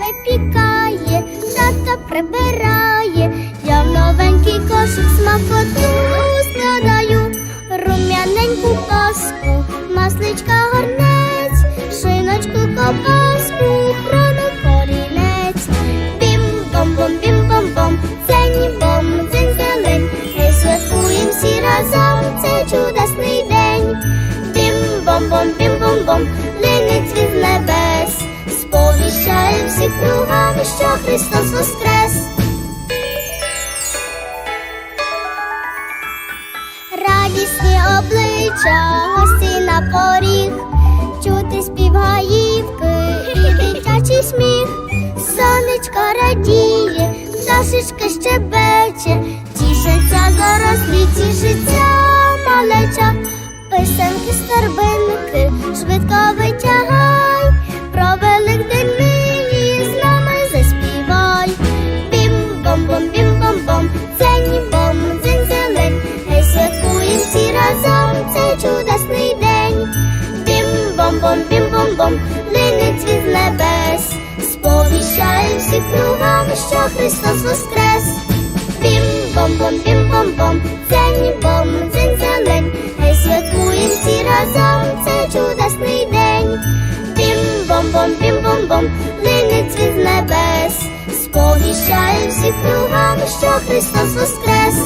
випікає, тато прибирає, я в новенький кошик смакоту складаю, рум'яненьку паску, масличка горнець, шиночку копаску, хрону корінець, бім-бом-бом, бім-бом-бом, цені бом, дзень зелень, ми святкуємо всі разом, це чудесний день, бім-бом-бом, бім-бом-бом, линець від небе кругами, що Христос воскрес. Радісні обличчя, гості на поріг, чути спів гаївки і дитячий сміх, сонечко радіє, пташечка щебече, тішиться дорослі, тішиться малеча, писанки старбинки, швидко витягай, лине цвіт з небес, сповіщає всі кругами, що Христос воскрес. Бім-бом-бом, бім-бом-бом, дзень бом, дзень зелень, гей святкуєм всі разом цей чудесний день. Бім-бом-бом, бім-бом-бом, лине цвіт з небес, сповіщає всі кругами, що Христос воскрес.